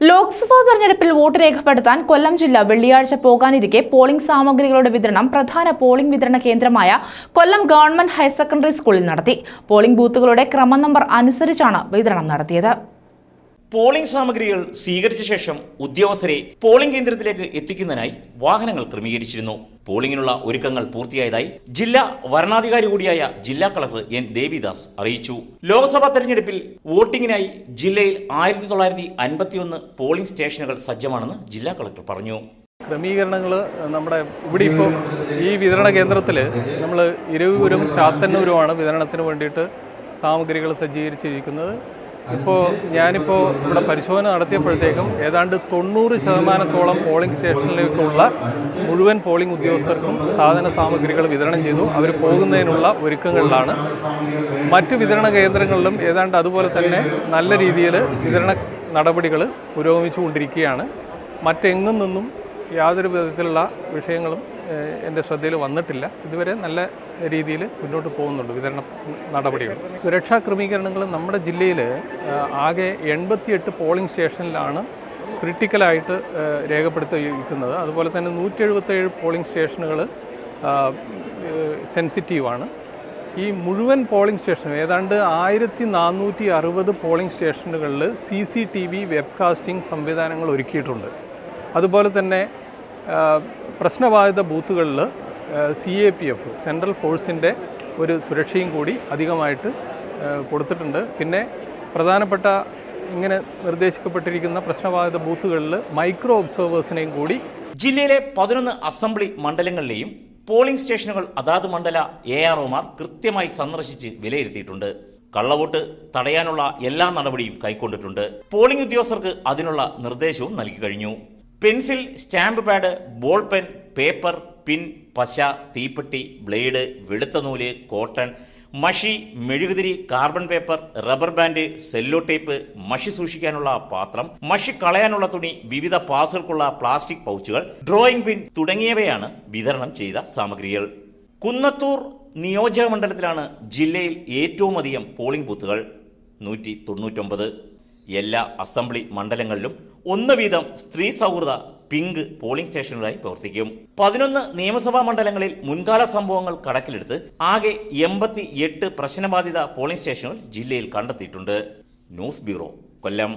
ലോക്സഭാ തെരഞ്ഞെടുപ്പിൽ വോട്ട് രേഖപ്പെടുത്താൻ കൊല്ലം ജില്ല വെള്ളിയാഴ്ച പോകാനിരിക്കെ പോളിംഗ് സാമഗ്രികളുടെ വിതരണം പ്രധാന പോളിംഗ് വിതരണ കേന്ദ്രമായ കൊല്ലം ഗവൺമെന്റ് ഹയർ സെക്കൻഡറി സ്കൂളിൽ നടത്തി. പോളിംഗ് ബൂത്തുകളുടെ ക്രമ നമ്പർ അനുസരിച്ചാണ് വിതരണം നടത്തിയത്. പോളിംഗ് സാമഗ്രികൾ സ്വീകരിച്ച ശേഷം ഉദ്യോഗസ്ഥരെ പോളിംഗ് കേന്ദ്രത്തിലേക്ക് എത്തിക്കുന്നതിനായി വാഹനങ്ങൾ ക്രമീകരിച്ചിരുന്നു. പോളിംഗിനുള്ള ഒരുക്കങ്ങൾ പൂർത്തിയായതായി ജില്ലാ വരണാധികാരി കൂടിയായ ജില്ലാ കളക്ടർ എൻ ദേവിദാസ് അറിയിച്ചു. ലോക്സഭാ തെരഞ്ഞെടുപ്പിൽ വോട്ടിംഗിനായി ജില്ലയിൽ ആയിരത്തി തൊള്ളായിരത്തി അൻപത്തിയൊന്ന് പോളിംഗ് സ്റ്റേഷനുകൾ സജ്ജമാണെന്ന് ജില്ലാ കളക്ടർ പറഞ്ഞു. ക്രമീകരണങ്ങൾ നമ്മുടെ ഇവിടെ ഇപ്പോൾ ഈ വിതരണ കേന്ദ്രത്തിൽ നമ്മൾ ഇരവൂരും ചാത്തന്നൂരുമാണ് വിതരണത്തിന് വേണ്ടിയിട്ട് സാമഗ്രികൾ സജ്ജീകരിച്ചിരിക്കുന്നത്. ഇപ്പോൾ ഞാനിപ്പോൾ ഇവിടെ പരിശോധന നടത്തിയപ്പോഴത്തേക്കും ഏതാണ്ട് തൊണ്ണൂറ് ശതമാനത്തോളം പോളിംഗ് സ്റ്റേഷനിലേക്കുള്ള മുഴുവൻ പോളിംഗ് ഉദ്യോഗസ്ഥർക്കും സാധന സാമഗ്രികൾ വിതരണം ചെയ്തു. അവർ പോകുന്നതിനുള്ള ഒരുക്കങ്ങളിലാണ്. മറ്റ് വിതരണ കേന്ദ്രങ്ങളിലും ഏതാണ്ട് അതുപോലെ തന്നെ നല്ല രീതിയിൽ വിതരണ നടപടികൾ പുരോഗമിച്ചുകൊണ്ടിരിക്കുകയാണ്. മറ്റെങ്ങും നിന്നും യാതൊരു വിധത്തിലുള്ള വിഷയങ്ങളും എന്റെ ശ്രദ്ധയിൽ വന്നിട്ടില്ല. ഇതുവരെ നല്ല രീതിയിൽ മുന്നോട്ട് പോകുന്നുണ്ട് വിതരണ നടപടികൾ. സുരക്ഷാ ക്രമീകരണങ്ങൾ നമ്മുടെ ജില്ലയിൽ ആകെ എൺപത്തിയെട്ട് പോളിംഗ് സ്റ്റേഷനിലാണ് ക്രിട്ടിക്കലായിട്ട് രേഖപ്പെടുത്തിയിരിക്കുന്നത്. അതുപോലെ തന്നെ നൂറ്റി എഴുപത്തേഴ് പോളിംഗ് സ്റ്റേഷനുകൾ സെൻസിറ്റീവാണ്. ഈ മുഴുവൻ പോളിംഗ് സ്റ്റേഷനും ഏതാണ്ട് ആയിരത്തി നാനൂറ്റി അറുപത് പോളിംഗ് സ്റ്റേഷനുകളിൽ C C T V webcasting സംവിധാനങ്ങൾ ഒരുക്കിയിട്ടുണ്ട്. അതുപോലെ തന്നെ പ്രശ്നബാധിത ബൂത്തുകളിൽ C A P F central ഫോഴ്സിന്റെ ഒരു സുരക്ഷയും കൂടി അധികമായിട്ട് കൊടുത്തിട്ടുണ്ട്. പിന്നെ പ്രധാനപ്പെട്ട ഇങ്ങനെ നിർദ്ദേശിക്കപ്പെട്ടിരിക്കുന്ന പ്രശ്നബാധിത ബൂത്തുകളിൽ മൈക്രോ ഒബ്സർവേഴ്സിനെയും കൂടി ജില്ലയിലെ പതിനൊന്ന് അസംബ്ലി മണ്ഡലങ്ങളിലെയും പോളിംഗ് സ്റ്റേഷനുകൾ അതാത് മണ്ഡല എ ആർ ഒമാർ കൃത്യമായി സന്ദർശിച്ച് വിലയിരുത്തിയിട്ടുണ്ട്. കള്ളവോട്ട് തടയാനുള്ള എല്ലാ നടപടിയും കൈക്കൊണ്ടിട്ടുണ്ട്. പോളിംഗ് ഉദ്യോഗസ്ഥർക്ക് അതിനുള്ള നിർദ്ദേശവും നൽകി കഴിഞ്ഞു. Pencil stamp pad ball pen paper pin പശ തീപ്പെട്ടി ബ്ലേഡ് വെളുത്ത നൂൽ കോട്ടൺ മഷി മെഴുകുതിരി carbon paper rubber band cello tape മഷി സൂക്ഷിക്കാനുള്ള പാത്രം മഷി കളയാനുള്ള തുണി വിവിധ പാസുകൾക്കുള്ള പ്ലാസ്റ്റിക് പൗച്ചുകൾ ഡ്രോയിംഗ് പിൻ തുടങ്ങിയവയാണ് വിതരണം ചെയ്ത സാമഗ്രികൾ. കുന്നത്തൂർ നിയോജക മണ്ഡലത്തിലാണ് ജില്ലയിൽ ഏറ്റവും അധികം പോളിംഗ് ബൂത്തുകൾ. നൂറ്റി തൊണ്ണൂറ്റൊമ്പത്. എല്ലാ അസംബ്ലി മണ്ഡലങ്ങളിലും ഒന്ന് വീതം സ്ത്രീ സൗഹൃദ പിങ്ക് പോളിംഗ് സ്റ്റേഷനുകളായി പ്രവർത്തിക്കും. പതിനൊന്ന് നിയമസഭാ മണ്ഡലങ്ങളിൽ മുൻകാല സംഭവങ്ങൾ കണക്കിലെടുത്ത് ആകെ എൺപത്തി എട്ട് പ്രശ്നബാധിത പോളിംഗ് സ്റ്റേഷനുകൾ ജില്ലയിൽ കണ്ടെത്തിയിട്ടുണ്ട്. News bureau Kollam.